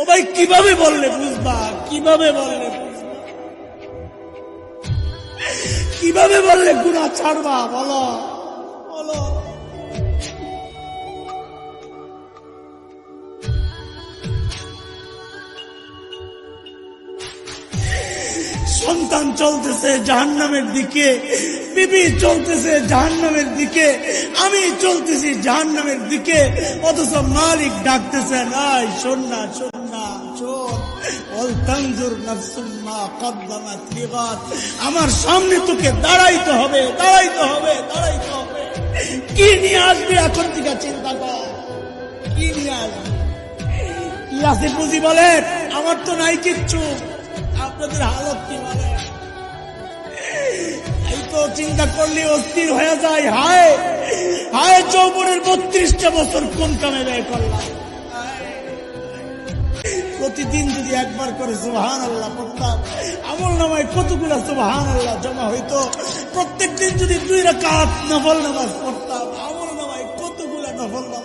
ও ভাই, কীভাবে বললে বুঝবা? কীভাবে বললে কীভাবে বললে গুণা ছাড়বা? বলো। বলো। সন্তান চলতেছে জাহান্নামের দিকে, বিবি চলতেছে জাহান্নামের দিকে, আমি চলতেছি জাহান্নামের দিকে, অথচ মালিক ডাকতেছেন আয় শোন না আমার সামনে তোকে দাঁড়াইতে হবে দাঁড়াইতে হবে দাঁড়াইতে হবে। কি নিয়ে আসবে এখন থেকে চিন্তা কর। কি নিয়ে আসবে? ইয়াসির বুঝি বলেন আমার তো নাই কিচ্ছু। আপনাদের হালত কি বলে? এই তো চিন্তা করলে অস্থির হয়ে যায়। হায় হায় চৌবনের বত্রিশটা বছর কোন কামে ব্যয় করলাম? প্রতিদিন যদি একবার করে সুহান আল্লাহ পড়তাম। আমল নামায় কতগুলো সুবহান আল্লাহ জমা হইতো। প্রত্যেক দিন যদি দুই রাকাত নফল নামাজ পড়তাম, আমল নামায় কতগুলো নফল নামাজ